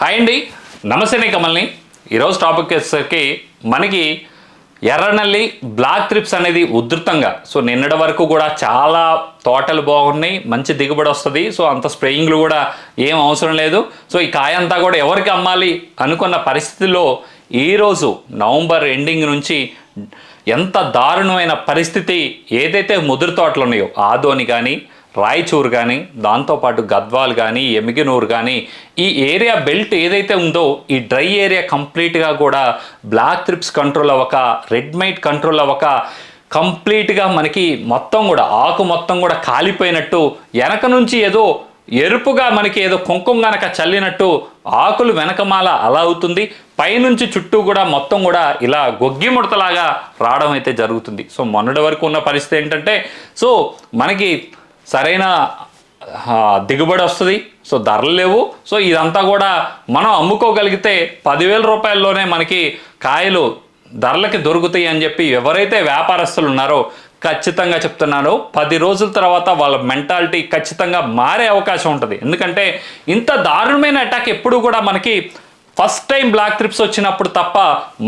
Hi అండి. నమస్తే కమల్ని. ఈరోజు టాపిక్ వచ్చేసరికి మనకి ఎర్రనల్లి బ్లాక్ ట్రిప్స్ అనేది ఉధృతంగా. సో నిన్నటి వరకు కూడా చాలా తోటలు బాగున్నాయి మంచి దిగుబడి వస్తుంది. సో అంత స్ప్రేయింగ్లు కూడా ఏం అవసరం లేదు. సో ఈ కాయ అంతా కూడా ఎవరికి అమ్మాలి అనుకున్న పరిస్థితిలో ఈరోజు నవంబర్ ఎండింగ్ నుంచి ఎంత దారుణమైన పరిస్థితి ఏదైతే ముదురు తోటలు ఉన్నాయో ఆదోని కానీ రాయచూర్ కానీ దాంతోపాటు గద్వాల్ కానీ ఎమిగినూరు కానీ ఈ ఏరియా బెల్ట్ ఏదైతే ఉందో ఈ డ్రై ఏరియా కంప్లీట్గా కూడా బ్లాక్ త్రిప్స్ కంట్రోల్ అవ్వక రెడ్ మైట్ కంట్రోల్ అవ్వక కంప్లీట్గా మనకి మొత్తం కూడా ఆకు మొత్తం కూడా కాలిపోయినట్టు వెనక నుంచి ఏదో ఎరుపుగా మనకి ఏదో కుంకుమ గనక చల్లినట్టు ఆకులు వెనకమాల అలా అవుతుంది. పైనుంచి చుట్టూ కూడా మొత్తం కూడా ఇలా గొగ్గి ముడతలాగా రావడం అయితే జరుగుతుంది. సో మొన్నటి వరకు ఉన్న పరిస్థితి ఏంటంటే సో మనకి సరైన దిగుబడి వస్తుంది. సో ధరలు లేవు. సో ఇదంతా కూడా మనం అమ్ముకోగలిగితే పదివేల రూపాయల్లోనే మనకి కాయలు ధరలకి దొరుకుతాయి అని చెప్పి ఎవరైతే వ్యాపారస్తులు ఉన్నారో ఖచ్చితంగా చెప్తున్నాను. పది రోజుల తర్వాత వాళ్ళ మెంటాలిటీ ఖచ్చితంగా మారే అవకాశం ఉంటుంది. ఎందుకంటే ఇంత దారుణమైన అటాక్ ఎప్పుడు కూడా మనకి ఫస్ట్ టైం బ్లాక్ ట్రిప్స్ వచ్చినప్పుడు తప్ప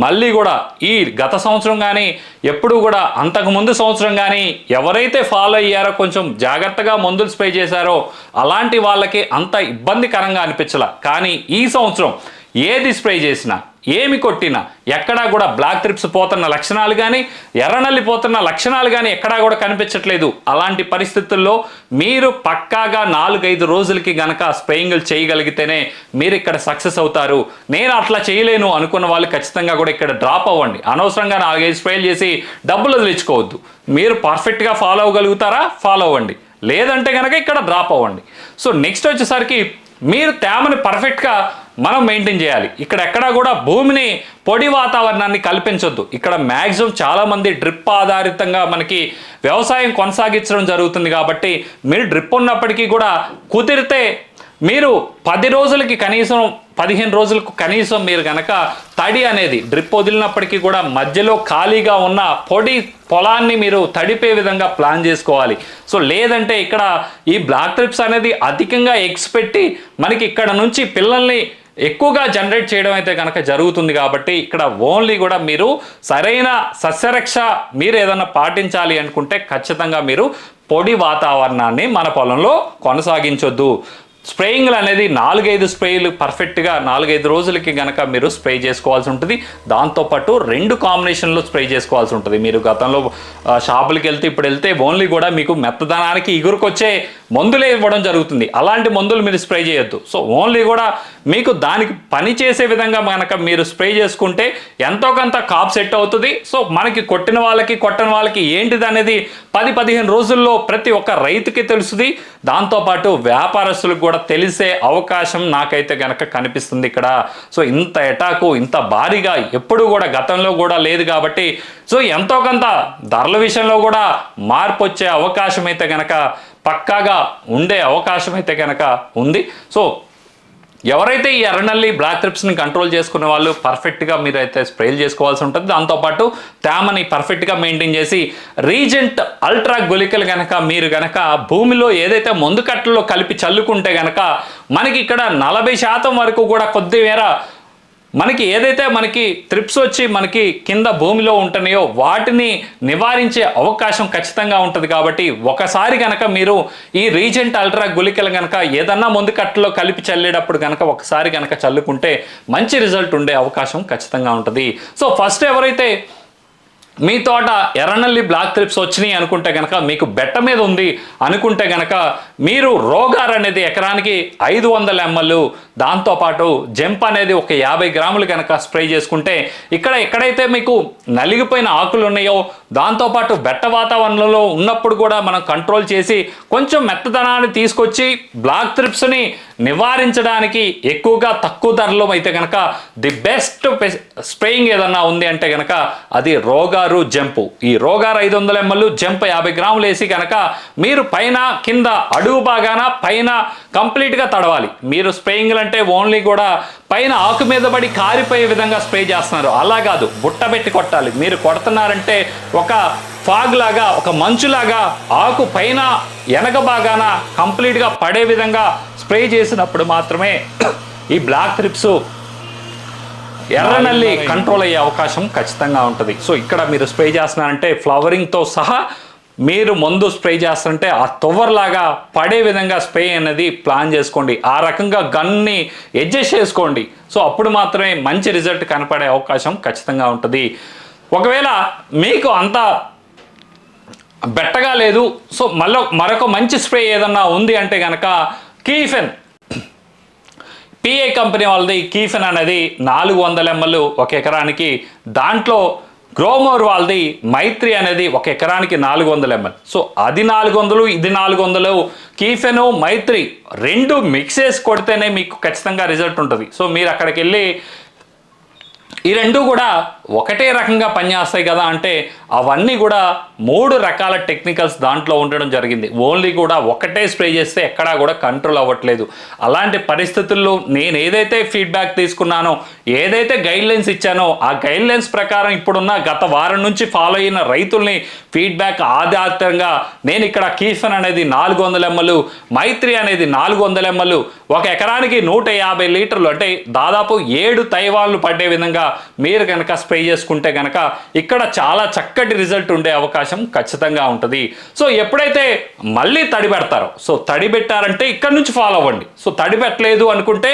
మళ్ళీ కూడా ఈ గత సంవత్సరం కానీ ఎప్పుడు కూడా అంతకు ముందు సంవత్సరం కానీ ఎవరైతే ఫాలో అయ్యారో కొంచెం జాగ్రత్తగా మందులు స్ప్రే చేశారో అలాంటి వాళ్ళకి అంత ఇబ్బందికరంగా అనిపించలే. కానీ ఈ సంవత్సరం ఏది స్ప్రే చేసినా ఏమి కొట్టినా ఎక్కడా కూడా బ్లాక్ ట్రిప్స్ పోతున్న లక్షణాలు కానీ ఎర్రనల్లి పోతున్న లక్షణాలు కానీ ఎక్కడా కూడా కనిపించట్లేదు. అలాంటి పరిస్థితుల్లో మీరు పక్కాగా నాలుగైదు రోజులకి గనక స్ప్రేయింగ్లు చేయగలిగితేనే మీరు ఇక్కడ సక్సెస్ అవుతారు. నేను అట్లా చేయలేను అనుకున్న వాళ్ళు ఖచ్చితంగా కూడా ఇక్కడ డ్రాప్ అవ్వండి. అనవసరంగా నాలుగైదు స్ప్రేలు చేసి డబ్బులు వదిలించుకోవద్దు. మీరు పర్ఫెక్ట్గా ఫాలో అవ్వగలుగుతారా? ఫాలో అవ్వండి. లేదంటే కనుక ఇక్కడ డ్రాప్ అవ్వండి. సో నెక్స్ట్ వచ్చేసరికి మీరు తేమని పర్ఫెక్ట్గా మనం మెయింటైన్ చేయాలి. ఇక్కడ ఎక్కడా కూడా భూమిని పొడి వాతావరణాన్ని కల్పించొద్దు. ఇక్కడ మ్యాక్సిమం చాలామంది డ్రిప్ ఆధారితంగా మనకి వ్యవసాయం కొనసాగించడం జరుగుతుంది కాబట్టి మీరు డ్రిప్ ఉన్నప్పటికీ కూడా కుదిరితే మీరు పది రోజులకి కనీసం పదిహేను రోజులకు కనీసం మీరు కనుక తడి అనేది డ్రిప్ వదిలినప్పటికీ కూడా మధ్యలో ఖాళీగా ఉన్న పొడి పొలాన్ని మీరు తడిపే విధంగా ప్లాన్ చేసుకోవాలి. సో లేదంటే ఇక్కడ ఈ బ్లాక్ ట్రిప్స్ అనేది అధికంగా ఎగ్స్ పెట్టి మనకి ఇక్కడ నుంచి పిల్లల్ని ఎక్కువగా జనరేట్ చేయడం అయితే కనుక జరుగుతుంది కాబట్టి ఇక్కడ ఓన్లీ కూడా మీరు సరైన సస్యరక్ష మీరు ఏదైనా పాటించాలి అనుకుంటే ఖచ్చితంగా మీరు పొడి వాతావరణాన్ని మన పొలంలో కొనసాగించొద్దు. స్ప్రేయింగ్లు అనేది నాలుగైదు స్ప్రేలు పర్ఫెక్ట్గా నాలుగైదు రోజులకి గనక మీరు స్ప్రే చేసుకోవాల్సి ఉంటుంది. దాంతోపాటు రెండు కాంబినేషన్లో స్ప్రే చేసుకోవాల్సి ఉంటుంది. మీరు గతంలో షాపులకి వెళ్తే ఇప్పుడు వెళ్తే ఓన్లీ కూడా మీకు మెత్తదనానికి ఇగురుకొచ్చే మందులే ఇవ్వడం జరుగుతుంది. అలాంటి మందులు మీరు స్ప్రే చేయొద్దు. సో ఓన్లీ కూడా మీకు దానికి పని చేసే విధంగా మనక మీరు స్ప్రే చేసుకుంటే ఎంతో కొంత కాప్ సెట్ అవుతుంది. సో మనకి కొట్టిన వాళ్ళకి కొట్టని వాళ్ళకి ఏంటిది అనేది పది పదిహేను రోజుల్లో ప్రతి ఒక్క రైతుకి తెలుస్తుంది. దాంతోపాటు వ్యాపారస్తులకు కూడా తెలిసే అవకాశం నాకైతే గనక కనిపిస్తుంది ఇక్కడ. సో ఇంత ఎటాకు ఇంత భారీగా ఎప్పుడు కూడా గతంలో కూడా లేదు కాబట్టి సో ఎంతో కొంత ధరల విషయంలో కూడా మార్పు వచ్చే అవకాశం అయితే గనక పక్కాగా ఉండే అవకాశం అయితే కనుక ఉంది. సో ఎవరైతే ఈ ఎర్రనల్లి బ్లాక్ ట్రిప్స్ని కంట్రోల్ చేసుకునే వాళ్ళు పర్ఫెక్ట్గా మీరు అయితే స్ప్రేలు చేసుకోవాల్సి ఉంటుంది. దాంతోపాటు తేమని పర్ఫెక్ట్గా మెయింటైన్ చేసి రీజెంట్ అల్ట్రా గుళికలు గనక మీరు గనక భూమిలో ఏదైతే మందు కట్టలో కలిపి చల్లుకుంటే గనక మనకి ఇక్కడ నలభై శాతం వరకు కూడా కొద్ది మేర మనకి ఏదైతే మనకి త్రిప్స్ వచ్చి మనకి కింద భూమిలో ఉంటున్నాయో వాటిని నివారించే అవకాశం ఖచ్చితంగా ఉంటుంది కాబట్టి ఒకసారి కనుక మీరు ఈ రీజెంట్ అల్ట్రా గుళికలు కనుక ఏదన్నా ముందు కట్టలో కలిపి చల్లేటప్పుడు కనుక ఒకసారి కనుక చల్లుకుంటే మంచి రిజల్ట్ ఉండే అవకాశం ఖచ్చితంగా ఉంటుంది. సో ఫస్ట్ ఎవరైతే మీ తోట ఎర్రనల్లి బ్లాక్ త్రిప్స్ వచ్చినాయి అనుకుంటే కనుక మీకు బెట్ట మీద ఉంది అనుకుంటే కనుక మీరు రోగార్ అనేది ఎకరానికి ఐదు వందల ఎంఎల్ దాంతోపాటు జంప్ అనేది ఒక యాభై గ్రాములు కనుక స్ప్రే చేసుకుంటే ఇక్కడ ఎక్కడైతే మీకు నలిగిపోయిన ఆకులు ఉన్నాయో దాంతోపాటు బెట్ట వాతావరణంలో ఉన్నప్పుడు కూడా మనం కంట్రోల్ చేసి కొంచెం మెత్తదనాన్ని తీసుకొచ్చి బ్లాక్ త్రిప్స్ని నివారించడానికి ఎక్కువగా తక్కువ ధరలో అయితే కనుక ది బెస్ట్ స్ప్రేయింగ్ ఏదన్నా ఉంది అంటే కనుక అది రోగారు జంపు. ఈ రోగారు ఐదు వందల ఎంఎల్ జంప్ యాభై గ్రాములు వేసి కనుక మీరు పైన కింద అడుగు బాగాన పైన కంప్లీట్గా తడవాలి. మీరు స్ప్రేయింగ్లు అంటే ఓన్లీ కూడా పైన ఆకు మీద పడి కారిపోయే విధంగా స్ప్రే చేస్తున్నారు. అలా కాదు. బుట్ట పెట్టి కొట్టాలి. మీరు కొడుతున్నారంటే ఒక ఫాగ్ లాగా ఒక మంచులాగా ఆకు పైన వెనక బాగాన కంప్లీట్గా పడే విధంగా స్ప్రే చేసినప్పుడు మాత్రమే ఈ బ్లాక్ త్రిప్స్ ఎర్రనల్లి కంట్రోల్ అయ్యే అవకాశం ఖచ్చితంగా ఉంటుంది. సో ఇక్కడ మీరు స్ప్రే చేస్తున్నారంటే ఫ్లవరింగ్తో సహా మీరు మందు స్ప్రే చేస్తుంటే ఆ లాగా పడే విధంగా స్ప్రే అనేది ప్లాన్ చేసుకోండి. ఆ రకంగా గన్ని అడ్జస్ట్ చేసుకోండి. సో అప్పుడు మాత్రమే మంచి రిజల్ట్ కనపడే అవకాశం ఖచ్చితంగా ఉంటుంది. ఒకవేళ మీకు అంత బెట్టగా లేదు సో మళ్ళీ మరొక మంచి స్ప్రే ఏదన్నా ఉంది అంటే కనుక కీఫెన్. పిఏ కంపెనీ వాళ్ళది కీఫెన్ అనేది నాలుగు వందల ఎంఎల్ ఒక ఎకరానికి. దాంట్లో గ్రోమోర్ వాళ్ళది మైత్రి అనేది ఒక ఎకరానికి నాలుగు వందల ఎంఎల్. సో అది నాలుగు వందలు ఇది నాలుగు వందలు. కీఫెను మైత్రి రెండు మిక్స్ చేసి కొడితేనే మీకు ఖచ్చితంగా రిజల్ట్ ఉంటుంది. సో మీరు అక్కడికి వెళ్ళి ఈ రెండు కూడా ఒకటే రకంగా పనిచేస్తాయి కదా అంటే అవన్నీ కూడా మూడు రకాల టెక్నికల్స్ దాంట్లో ఉండడం జరిగింది. ఓన్లీ కూడా ఒకటే స్ప్రే చేస్తే ఎక్కడా కూడా కంట్రోల్ అవ్వట్లేదు. అలాంటి పరిస్థితుల్లో నేను ఏదైతే ఫీడ్బ్యాక్ తీసుకున్నానో ఏదైతే గైడ్ లైన్స్ ఇచ్చానో ఆ గైడ్ లైన్స్ ప్రకారం ఇప్పుడున్న గత వారం నుంచి ఫాలో అయిన రైతుల్ని ఫీడ్బ్యాక్ ఆధారితంగా నేను ఇక్కడ కీఫన్ అనేది నాలుగు వందల ఎంఎల్ మైత్రి అనేది నాలుగు వందల ఎంఎల్ ఒక ఎకరానికి నూట యాభై లీటర్లు అంటే దాదాపు ఏడు తైవాళ్ళు పడే విధంగా మీరు కనుక స్ప్రే చేసుకుంటే కనుక ఇక్కడ చాలా చక్కటి రిజల్ట్ ఉండే అవకాశం ఖచ్చితంగా ఉంటుంది. సో ఎప్పుడైతే మళ్ళీ తడి పెడతారో సో తడి పెట్టారంటే ఇక్కడ నుంచి ఫాలో అవ్వండి. సో తడి పెట్టలేదు అనుకుంటే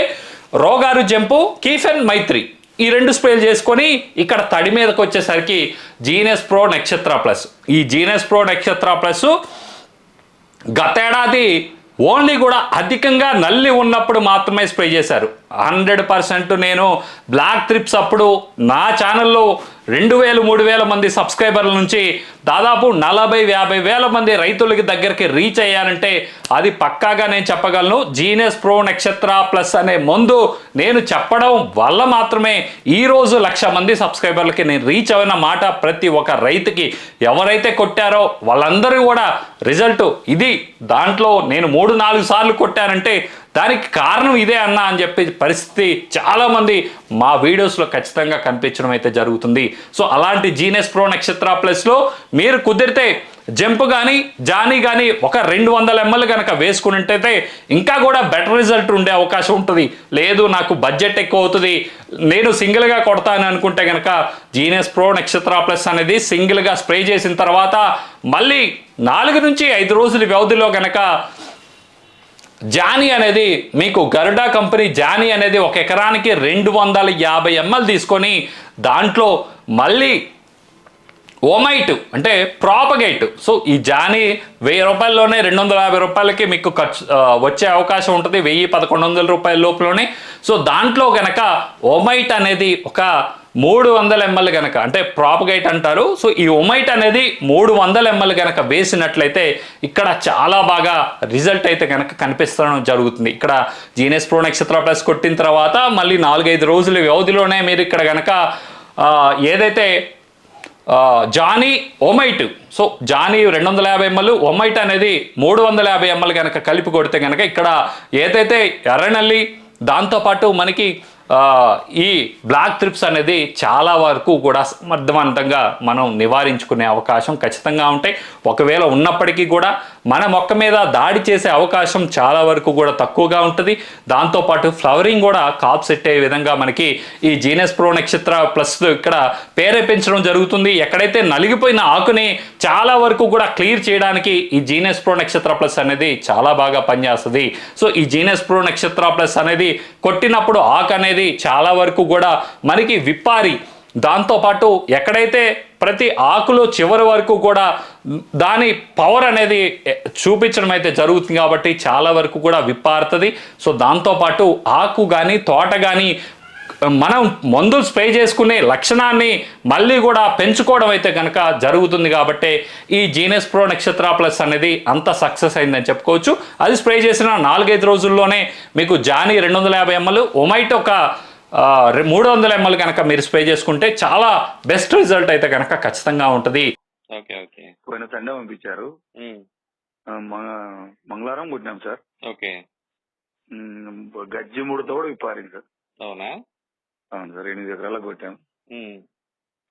రోగారు జంపు కీఫెన్ మైత్రి ఈ రెండు స్ప్రేలు చేసుకొని ఇక్కడ తడి మీదకి వచ్చేసరికి జీనస్ ప్రో నక్షత్ర ప్లస్. ఈ జీనియస్ ప్రో నక్షత్ర ప్లస్ గతేడాది ఓన్లీ కూడా అధికంగా నల్లి ఉన్నప్పుడు మాత్రమే స్ప్రే చేశారు. హండ్రెడ్ పర్సెంట్ నేను బ్లాక్ త్రిప్స్ అప్పుడు నా ఛానల్లో రెండు వేలు మూడు వేల మంది సబ్స్క్రైబర్ల నుంచి దాదాపు నలభై యాభై వేల మంది రైతులకి దగ్గరికి రీచ్ అయ్యానంటే అది పక్కాగా నేను చెప్పగలను. జీనస్ ప్రో నక్షత్ర ప్లస్ అనే మందు నేను చెప్పడం వల్ల మాత్రమే ఈరోజు లక్ష మంది సబ్స్క్రైబర్లకి నేను రీచ్ అయిన మాట ప్రతి ఒక్క రైతుకి. ఎవరైతే కొట్టారో వాళ్ళందరూ కూడా రిజల్ట్ ఇది. దాంట్లో నేను మూడు నాలుగు సార్లు కొట్టానంటే దానికి కారణం ఇదే అన్న అని చెప్పే పరిస్థితి చాలామంది మా వీడియోస్లో ఖచ్చితంగా కనిపించడం అయితే జరుగుతుంది. సో అలాంటి జీనస్ ప్రో నక్షత్ర ప్లస్లో మీరు కుదిరితే జంప్ కానీ జానీ కానీ ఒక రెండు వందల ఎంఎల్ కనుక వేసుకున్నట్టయితే ఇంకా కూడా బెటర్ రిజల్ట్ ఉండే అవకాశం ఉంటుంది. లేదు నాకు బడ్జెట్ ఎక్కువ అవుతుంది. నేను సింగిల్గా కొడతాను అనుకుంటే కనుక జీనియస్ ప్రో నక్షత్ర ప్లస్ అనేది సింగిల్గా స్ప్రే చేసిన తర్వాత మళ్ళీ నాలుగు నుంచి ఐదు రోజుల వ్యవధిలో కనుక జానీ అనేది మీకు గరుడా కంపెనీ జానీ అనేది ఒక ఎకరానికి రెండు వందల యాభై ఎంఎల్ తీసుకొని దాంట్లో మళ్ళీ ఓమైట్ అంటే ప్రాపగేట్. సో ఈ జానీ వెయ్యి రూపాయల్లోనే రెండు వందల యాభై రూపాయలకి మీకు ఖర్చు వచ్చే అవకాశం ఉంటుంది వెయ్యి పదకొండు వందల రూపాయల లోపలనే. సో దాంట్లో కనుక ఓమైట్ అనేది ఒక మూడు వందల ఎంఎల్ గనక అంటే ప్రాపగైట్ అంటారు. సో ఈ ఒమైట్ అనేది మూడు వందల ఎంఎల్ గనక వేసినట్లయితే ఇక్కడ చాలా బాగా రిజల్ట్ అయితే కనుక కనిపిస్తడం జరుగుతుంది. ఇక్కడ జీనియస్ ప్రో నక్షత్ర ప్లస్ కొట్టిన తర్వాత మళ్ళీ నాలుగైదు రోజుల వ్యవధిలోనే మీరు ఇక్కడ కనుక ఏదైతే జానీ ఒమైట్ సో జానీ రెండు వందల యాభై ఎంఎల్ ఒమైట్ అనేది మూడు వందల యాభై ఎంఎల్ కనుక కలిపి కొడితే కనుక ఇక్కడ ఏదైతే ఎర్రనల్లి దాంతోపాటు మనకి ఈ బ్లాక్ ట్రిప్స్ అనేది చాలా వరకు కూడా సమర్థవంతంగా మనం నివారించుకునే అవకాశం ఖచ్చితంగా ఉంటాయి. ఒకవేళ ఉన్నప్పటికీ కూడా మన మొక్క మీద దాడి చేసే అవకాశం చాలా వరకు కూడా తక్కువగా ఉంటుంది. దాంతోపాటు ఫ్లవరింగ్ కూడా కాప్ సెట్ అయ్యే విధంగా మనకి ఈ జీనస్ ప్రో నక్షత్ర ప్లస్ ఇక్కడ పేరేపించడం జరుగుతుంది. ఎక్కడైతే నలిగిపోయిన ఆకుని చాలా వరకు కూడా క్లియర్ చేయడానికి ఈ జీనస్ ప్రో నక్షత్ర ప్లస్ అనేది చాలా బాగా పనిచేస్తుంది. సో ఈ జీనస్ ప్రో నక్షత్ర ప్లస్ అనేది కొట్టినప్పుడు ఆకు అనేది చాలా వరకు కూడా మనకి విప్పారి దాంతోపాటు ఎక్కడైతే ప్రతి ఆకులో చివరి వరకు కూడా దాని పవర్ అనేది చూపించడం అయితే జరుగుతుంది కాబట్టి చాలా వరకు కూడా విప్పారుతుంది. సో దాంతోపాటు ఆకు కానీ తోట కానీ మనం మందులు స్ప్రే చేసుకునే లక్షణాన్ని మళ్ళీ కూడా పెంచుకోవడం అయితే కనుక జరుగుతుంది కాబట్టి ఈ జీనస్ ప్రో నక్షత్ర ప్లస్ అనేది అంత సక్సెస్ అయిందని చెప్పుకోవచ్చు. అది స్ప్రే చేసిన నాలుగైదు రోజుల్లోనే మీకు జానీ రెండు వందల యాభై ఎంఎల్ ఒమైట్ ఒక మూడు వందల ఎంఎల్ కనుక మీరు స్ప్రే చేసుకుంటే చాలా బెస్ట్ రిజల్ట్ అయితే కనుక ఖచ్చితంగా ఉంటుంది. Okay okay. పోయిన సండే పంపించారు. మంగళవారం కొట్టినాం సార్. ఓకే. గజ్జి ముడత కూడా విప్పారింది సార్. అవునా? అవును సార్ ఎనిమిది ఎకరాలకు కొట్టాం.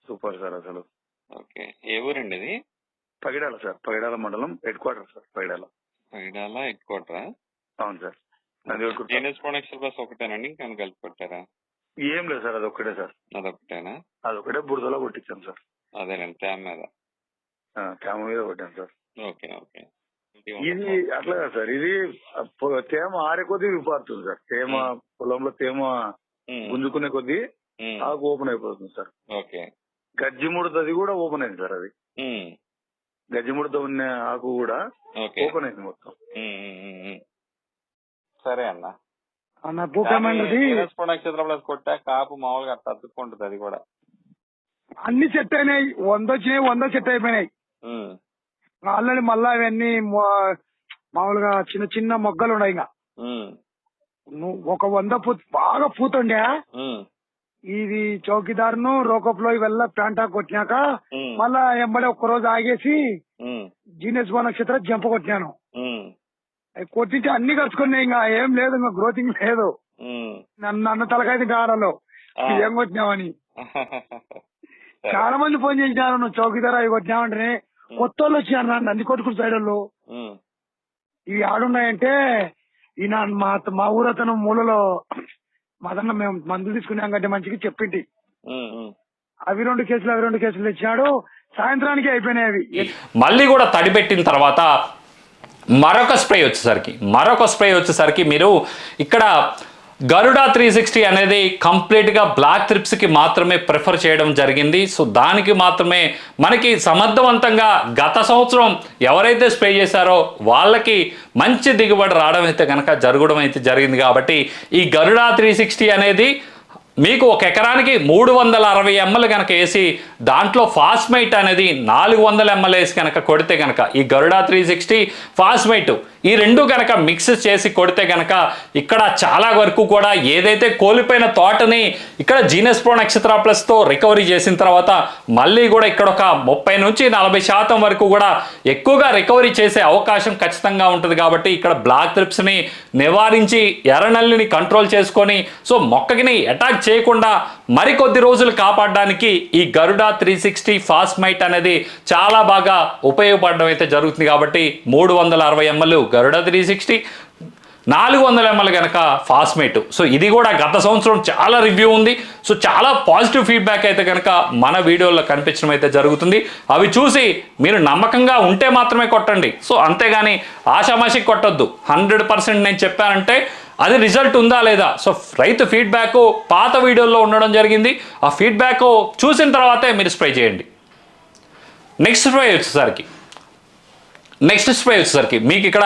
సూపర్ సార్ అసలు. ఓకే. ఏ ఊరండి ఇది? పగిడాల సార్ పగిడాల మండలం head quarter sir Pagidala. Paidala head క్వార్టరా? అవును సార్. ప్లస్ ఒకటేనండి ఇంకేమైనా కలిపి కొట్టారా? ఏం లేదు సార్ అది ఒక్కటే సార్. అదొకటేనా అది ఒకటే బురదలో కొట్టించాం సార్. అదేనండి తేమ మీద. తేమ మీద కొట్టాను సార్. Okay okay. ఇది అట్లా కాదు సార్ ఇది పొ- తేమ ఆరే కొద్దీ విపారుతుంది సార్. తేమ పొలంలో తేమ గుంజుకునే కొద్దీ ఉమ్, ఆకు ఓపెన్ అయిపోతుంది సార్. ఓకే. గజ్జి ముడతది కూడా ఓపెన్ అయింది సార్ అది. ఉమ్, గజ్జి ముడత ఉన్న ఆకు కూడా ఓకే. ఓపెన్ అయింది మొత్తం. ఉమ్, ఉమ్, ఉమ్, ఉమ్. సరే అన్న. అన్న కాపు మామూలుగా అట్లా అతుక్కుంటుంది అది కూడా. అన్ని సెట్ అయినాయి. వంద వచ్చినాయి వంద సెట్ అయిపోయినాయి. ఆల్రెడీ మళ్ళా అవన్నీ మామూలుగా చిన్న చిన్న మొగ్గలు ఉన్నాయి ఇంకా. నువ్వు ఒక వంద పూత బాగా పూతుండే ఇది చౌకీదారును రోకప్లో ఇవెల్లా ప్యాంటా కొట్టినాక మళ్ళా ఎంబడే ఒక్క రోజు ఆగేసి జీనియస్ బో నక్షత్ర జంప కొట్టినాను. కొట్టించి అన్ని కలుసుకున్నాయి ఇంకా ఏం లేదు ఇంకా గ్రోతింగ్ లేదు. నన్ను అన్న తలకైతే గాడలో ఆ. ఏం కొట్టినావని. చాలా మంది ఫోన్ చేసినారు నువ్వు చౌకీదారు అవి కొట్టినావంటే కొత్త వాళ్ళు వచ్చారు నా నంది కొట్టుకుని సైడ్ వాళ్ళు. ఇవి ఆడున్నాయంటే ఈయన మా మా ఊరతను మూలలో మాదన్న మేము మందులు తీసుకున్నాం కంటే మంచిగా ఉమ్. అవి రెండు కేసులు అవి రెండు కేసులు ఇచ్చాడు సాయంత్రానికి అయిపోయినాయి అవి. మళ్ళీ కూడా తడిపెట్టిన తర్వాత మరొక స్ప్రే వచ్చేసరికి మరొక స్ప్రే వచ్చేసరికి మీరు ఇక్కడ గరుడా త్రీ సిక్స్టీ అనేది కంప్లీట్గా బ్లాక్ త్రిప్స్కి మాత్రమే ప్రిఫర్ చేయడం జరిగింది. సో దానికి మాత్రమే మనకి సమర్థవంతంగా గత సంవత్సరం ఎవరైతే స్ప్రే చేశారో వాళ్ళకి మంచి దిగుబడి రావడం అయితే కనుక జరగడం అయితే జరిగింది కాబట్టి ఈ గరుడా త్రీ సిక్స్టీ అనేది మీకు ఒక ఎకరానికి మూడు వందల అరవై ఎంఎల్ కనుక వేసి దాంట్లో ఫాస్మైట్ అనేది నాలుగు వందల ఎంఎల్ వేసి కనుక కొడితే కనుక ఈ గరుడా త్రీ సిక్స్టీ ఫాస్మైట్ ఈ రెండు కనుక మిక్స్ చేసి కొడితే కనుక ఇక్కడ చాలా వరకు కూడా ఏదైతే కోల్పోయిన తోటని ఇక్కడ జీనస్ ప్రో నక్షత్ర ప్లస్తో రికవరీ చేసిన తర్వాత మళ్ళీ కూడా ఇక్కడ ఒక ముప్పై నుంచి నలభై శాతం వరకు కూడా ఎక్కువగా రికవరీ చేసే అవకాశం ఖచ్చితంగా ఉంటుంది కాబట్టి ఇక్కడ బ్లాక్ త్రిప్స్ని నివారించి ఎర్రనల్లిని కంట్రోల్ చేసుకొని సో మొక్కకిని అటాక్ చేయకుండా మరికొద్ది రోజులు కాపాడడానికి ఈ Garuda three sixty fast mite అనేది చాలా బాగా ఉపయోగపడడం అయితే జరుగుతుంది కాబట్టి మూడు వందల అరవై ఎంఎల్ గరుడా త్రీ సిక్స్టీ నాలుగు వందల ఎంఎల్ కనుక ఫాస్మేట్ సో ఇది కూడా గత సంవత్సరం చాలా రివ్యూ ఉంది. సో చాలా పాజిటివ్ ఫీడ్బ్యాక్ అయితే కనుక మన వీడియోలో కనిపించడం అయితే జరుగుతుంది. అవి చూసి మీరు నమ్మకంగా ఉంటే మాత్రమే కొట్టండి. సో అంతేగాని ఆషామాషి కొట్టొద్దు. హండ్రెడ్ పర్సెంట్ నేను చెప్పానంటే అది రిజల్ట్ ఉందా లేదా? సో రైతు ఫీడ్బ్యాక్ పాత వీడియోలో ఉండడం జరిగింది. ఆ ఫీడ్బ్యాక్ చూసిన తర్వాతే మీరు స్ప్రే చేయండి. నెక్స్ట్ స్ప్రే వచ్చేసరికి. నెక్స్ట్ స్ప్రే వచ్చేసరికి. మీకు ఇక్కడ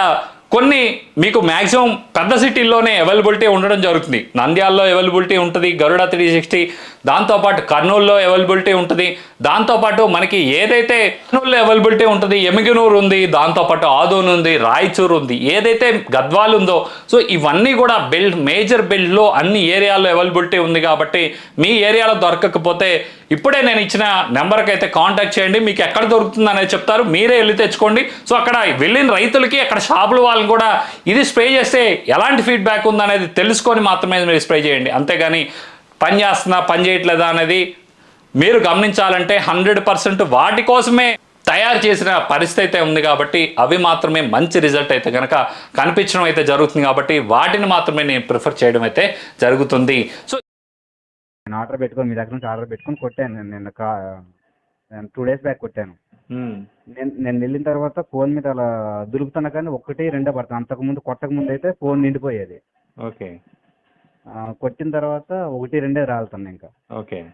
కొన్ని మీకు మ్యాక్సిమం పెద్ద సిటీల్లోనే అవైలబిలిటీ ఉండడం జరుగుతుంది. నంద్యాలలో అవైలబిలిటీ ఉంటుంది గరుడ త్రీ సిక్స్టీ దాంతోపాటు కర్నూలులో అవైలబిలిటీ ఉంటుంది. దాంతోపాటు మనకి ఏదైతే కర్నూలులో అవైలబిలిటీ ఉంటుంది ఎమిగనూరు ఉంది దాంతోపాటు ఆదోన్ ఉంది రాయచూరు ఉంది ఏదైతే గద్వాల్ ఉందో సో ఇవన్నీ కూడా బిల్డ్ మేజర్ బిల్డ్లో అన్ని ఏరియాల్లో అవైలబిలిటీ ఉంది కాబట్టి మీ ఏరియాలో దొరకకపోతే ఇప్పుడే నేను ఇచ్చిన నెంబర్కి అయితే కాంటాక్ట్ చేయండి. మీకు ఎక్కడ దొరుకుతుంది అనేది చెప్తారు. మీరే వెళ్ళి తెచ్చుకోండి. సో అక్కడ వెళ్ళిన రైతులకి అక్కడ షాపుల వాళ్ళని కూడా ఇది స్ప్రే చేస్తే ఎలాంటి ఫీడ్బ్యాక్ ఉందనేది తెలుసుకొని మాత్రమే మీరు స్ప్రే చేయండి. అంతేగాని పని చేస్తున్నా పని చేయట్లేదా అనేది మీరు గమనించాలంటే హండ్రెడ్ పర్సెంట్ వాటి కోసమే తయారు చేసిన పరిస్థితి అయితే ఉంది కాబట్టి అవి మాత్రమే మంచి రిజల్ట్ అయితే కనుక కనిపించడం అయితే జరుగుతుంది కాబట్టి వాటిని మాత్రమే నేను ప్రిఫర్ చేయడం అయితే జరుగుతుంది. సో నేను ఆర్డర్ పెట్టుకొని మీ దగ్గర నుంచి ఆర్డర్ పెట్టుకొని కొట్టాను నేను నిన్న కా టూ డేస్ బ్యాక్ కొట్టాను. నేను నేను వెళ్ళిన తర్వాత ఫోన్ మీద అలా దులుపుతున్నా కానీ ఒకటి రెండో పడుతుంది అంతకుముందు కొట్టక ముందు అయితే ఫోన్ నిండిపోయేది. ఓకే. కొట్టిన తర్వాత ఒకటి రెండే రాలుతున్నాయి ఇంకా. ఓకే.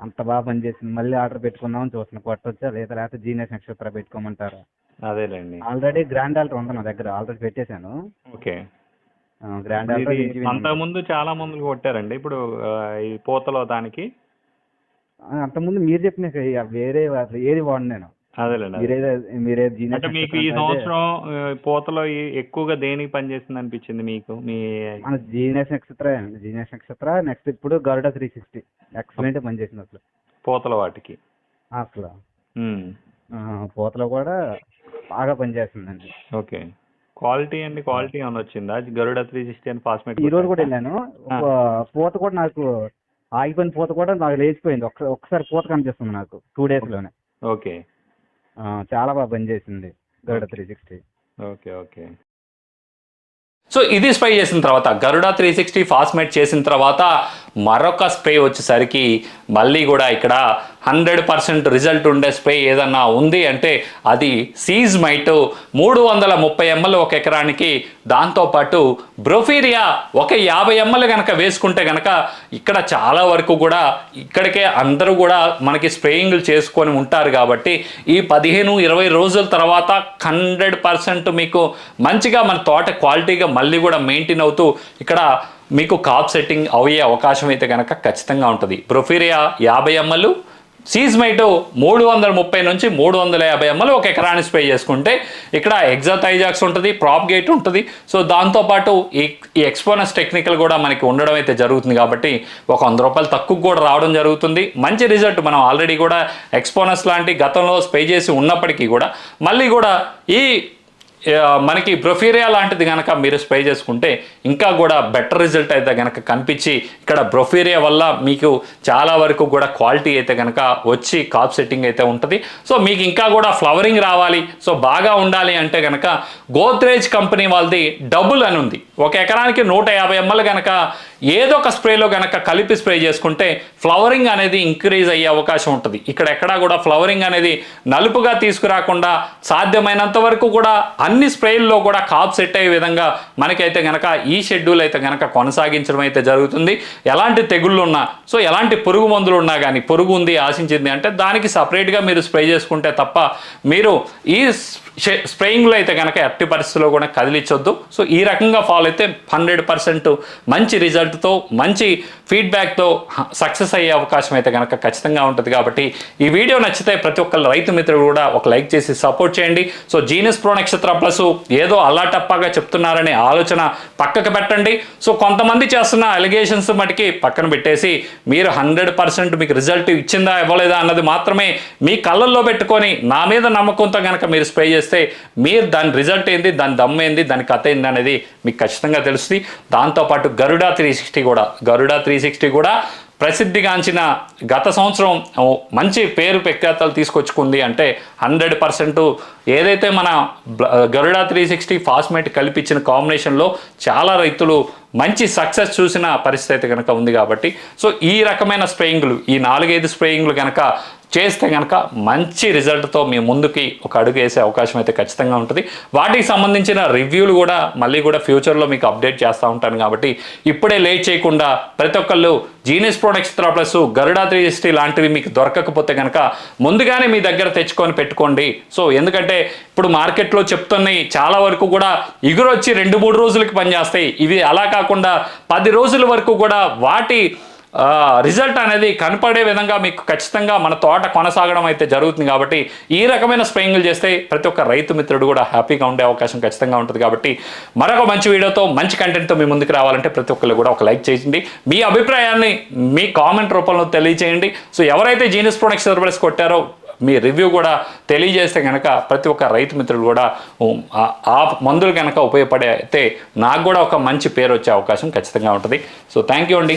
అంత బాగా పనిచేసింది మళ్ళీ ఆర్డర్ పెట్టుకుందామని చూస్తున్నా. కొట్టొచ్చా? లేదా లేకపోతే జీనియస్ నక్షత్ర పెట్టుకోమంటారా? అదేలేండి. ఆల్రెడీ గ్రాండ్ ఆల్టర్ ఉంది నా దగ్గర. ఆల్రెడీ పెట్టేశాను. ఓకే. గ్రాండ్ ఆల్టర్ అంతకుముందు చాలా మందులు కొట్టారండి. ఇప్పుడు ఈ పూతలో దానికి? అంతకుముందు మీరు చెప్పిన వేరే ఏది వాడిన నేను. అదేలేండి అంటే మీకు ఈ సంవత్సరం పూతలో ఈ- ఎక్కువగా దేనికి పనిచేస్తుంది అనిపించింది మీకు? మీ మన genius Nakshatra genius Nakshatra next ఇప్పుడు గరుడ త్రీ సిక్స్టీ. ఎక్సలెంట్ పనిచేసింది అసలు. పూతల వాటికి. అసలు. పూతలో కూడా బాగా పనిచేస్తుందండి. ఓకే. క్వాలిటీ అండి క్వాలిటీ ఏమైనా వచ్చిందా? గరుడ త్రీ సిక్స్టీ అని ఫాస్మేట్ ఈ రోజు కూడా వెళ్ళాను. పూత కూడా నాకు ఆగిపోయిన పూత కూడా నాకు లేచిపోయింది. ఒక్క ఒక్కసారి పూత కనిపిస్తుంది నాకు టూ డేస్లోనే. ఓకే. చాలా బాగా పనిచేసింది. Garuda three sixty. Okay okay. So ఇది స్ప్రే చేసిన తర్వాత గరుడా త్రీ సిక్స్టీ ఫాస్మేట్ చేసిన తర్వాత మరొక స్ప్రే వచ్చేసరికి మళ్ళీ కూడా ఇక్కడ హండ్రెడ్ పర్సెంట్ రిజల్ట్ ఉండే స్ప్రే ఏదన్నా ఉంది అంటే అది సీజ్ మైట్ మూడు వందల ముప్పై ఎంఎల్ ఒక ఎకరానికి. దాంతోపాటు బ్రోఫీరియా ఒక యాభై ఎంఎల్ కనుక వేసుకుంటే కనుక ఇక్కడ చాలా వరకు కూడా ఇక్కడికే అందరూ కూడా మనకి స్ప్రేయింగ్లు చేసుకొని ఉంటారు కాబట్టి ఈ పదిహేను ఇరవై రోజుల తర్వాత హండ్రెడ్ పర్సెంట్ మీకు మంచిగా మన తోట క్వాలిటీగా మళ్ళీ కూడా మెయింటైన్ అవుతూ ఇక్కడ మీకు కాప్ సెట్టింగ్ అయ్యే అవకాశం అయితే కనుక ఖచ్చితంగా ఉంటుంది. ప్రొఫీరియా యాభై ఎంఎల్ సీజ్మైట్ మూడు వందల ముప్పై నుంచి మూడు వందల యాభై ఎంఎల్ ఒక ఎకరాన్ని స్ప్రే చేసుకుంటే ఇక్కడ ఎగ్జాథైజాక్స్ ఉంటుంది ప్రాప్ గేట్ ఉంటుంది. సో దాంతోపాటు ఈ ఈ ఎక్స్పోనస్ టెక్నికల్ కూడా మనకి ఉండడం అయితే జరుగుతుంది కాబట్టి ఒక వంద రూపాయలు తక్కువ కూడా రావడం జరుగుతుంది. మంచి రిజల్ట్ మనం ఆల్రెడీ కూడా ఎక్స్పోనస్ లాంటి గతంలో స్ప్రే చేసి ఉన్నప్పటికీ కూడా మళ్ళీ కూడా ఈ మనకి బ్రొఫీరియా లాంటిది కనుక మీరు స్ప్రే చేసుకుంటే ఇంకా కూడా బెటర్ రిజల్ట్ అయితే కనుక కనిపించి ఇక్కడ బ్రొఫీరియా వల్ల మీకు చాలా వరకు కూడా క్వాలిటీ అయితే కనుక వచ్చి కాప్ సెట్టింగ్ అయితే ఉంటుంది. సో మీకు ఇంకా కూడా ఫ్లవరింగ్ రావాలి. సో బాగా ఉండాలి అంటే కనుక గోద్రేజ్ కంపెనీ వాళ్ళది డబుల్ అని ఉంది. ఒక ఎకరానికి నూట యాభై ఎంఎల్ కనుక ఏదో ఒక స్ప్రేలో కనుక కలిపి స్ప్రే చేసుకుంటే ఫ్లవరింగ్ అనేది ఇంక్రీజ్ అయ్యే అవకాశం ఉంటుంది. ఇక్కడ ఎక్కడా కూడా ఫ్లవరింగ్ అనేది నలుపుగా తీసుకురాకుండా సాధ్యమైనంత వరకు కూడా అన్ని స్ప్రేల్లో కూడా కాప్ సెట్ అయ్యే విధంగా మనకైతే గనక ఈ షెడ్యూల్ అయితే గనక కొనసాగించడం అయితే జరుగుతుంది. ఎలాంటి తెగుళ్ళు ఉన్నా సో ఎలాంటి పురుగు మందులు ఉన్నా కానీ పురుగు ఉంది ఆశించింది అంటే దానికి సపరేట్గా మీరు స్ప్రే చేసుకుంటే తప్ప మీరు ఈ స్ప్రేయింగ్లో అయితే కనుక ఎట్టి పరిస్థితుల్లో కూడా కదిలించొద్దు సో ఈ రకంగా ఫాలో అయితే హండ్రెడ్ పర్సెంట్ మంచి రిజల్ట్తో మంచి ఫీడ్బ్యాక్తో సక్సెస్ అయ్యే అవకాశం అయితే కనుక ఖచ్చితంగా ఉంటుంది కాబట్టి ఈ వీడియో నచ్చితే ప్రతి ఒక్క రైతు మిత్రుడు కూడా ఒక లైక్ చేసి సపోర్ట్ చేయండి. So genius pro Nakshatra plus ఏదో అల్లాటప్పాగా చెప్తున్నారనే ఆలోచన పక్కకు పెట్టండి. సో కొంతమంది చేస్తున్న అలిగేషన్స్ మటుకి పక్కన పెట్టేసి మీరు హండ్రెడ్ పర్సెంట్ మీకు రిజల్ట్ ఇచ్చిందా ఇవ్వలేదా అన్నది మాత్రమే మీ కళ్ళల్లో పెట్టుకొని నా మీద నమ్మకంతో కనుక మీరు స్ప్రే చేస్తే మీరు దాని రిజల్ట్ ఏంది దాని దమ్ ఏంది దాని కథ ఏంది అనేది మీకు ఖచ్చితంగా తెలుస్తుంది. దాంతోపాటు గరుడా త్రీ సిక్స్టీ కూడా గరుడా త్రీ సిక్స్టీ కూడా ప్రసిద్ధిగాంచిన గత సంవత్సరం మంచి పేరు ప్రఖ్యాతలు తీసుకొచ్చుకుంది అంటే హండ్రెడ్ పర్సెంట్ ఏదైతే మన గరుడా త్రీ సిక్స్టీ ఫాస్మేట్ కల్పించిన కాంబినేషన్లో చాలా రైతులు మంచి సక్సెస్ చూసిన పరిస్థితి కనుక ఉంది కాబట్టి. సో ఈ రకమైన స్ప్రేయింగ్లు ఈ నాలుగైదు స్ప్రేయింగ్లు కనుక చేస్తే కనుక మంచి రిజల్ట్తో మీ ముందుకి ఒక అడుగు వేసే అవకాశం అయితే ఖచ్చితంగా ఉంటుంది. వాటికి సంబంధించిన రివ్యూలు కూడా మళ్ళీ కూడా ఫ్యూచర్లో మీకు అప్డేట్ చేస్తూ ఉంటాను కాబట్టి ఇప్పుడే లేట్ చేయకుండా ప్రతి ఒక్కళ్ళు genius products plus Garuda three sixty లాంటివి మీకు దొరకకపోతే కనుక ముందుగానే మీ దగ్గర తెచ్చుకొని పెట్టుకోండి. సో ఎందుకంటే ఇప్పుడు మార్కెట్లో చెప్తున్నాయి చాలా వరకు కూడా ఎగురొచ్చి రెండు మూడు రోజులకి పనిచేస్తాయి. ఇవి అలా కాకుండా పది రోజుల వరకు కూడా వాటి రిజల్ట్ అనేది కనపడే విధంగా మీకు ఖచ్చితంగా మన తోట కొనసాగడం అయితే జరుగుతుంది కాబట్టి ఈ రకమైన స్ప్రేయింగ్లు చేస్తే ప్రతి ఒక్క రైతు మిత్రుడు కూడా హ్యాపీగా ఉండే అవకాశం ఖచ్చితంగా ఉంటుంది కాబట్టి మరొక మంచి వీడియోతో మంచి కంటెంట్తో మీ ముందుకు రావాలంటే ప్రతి ఒక్కరు కూడా ఒక లైక్ చేయండి. మీ అభిప్రాయాన్ని మీ కామెంట్ రూపంలో తెలియజేయండి సో ఎవరైతే జీనియస్ ప్రొడక్ట్స్ సర్వీస్ కొట్టారో మీ రివ్యూ కూడా తెలియజేస్తే కనుక ప్రతి ఒక్క రైతు మిత్రులు కూడా ఆ- ఆ మందులు కనుక ఉపయోగపడే అయితే నాకు కూడా ఒక మంచి పేరు వచ్చే అవకాశం ఖచ్చితంగా ఉంటుంది. సో థ్యాంక్ యూ అండి.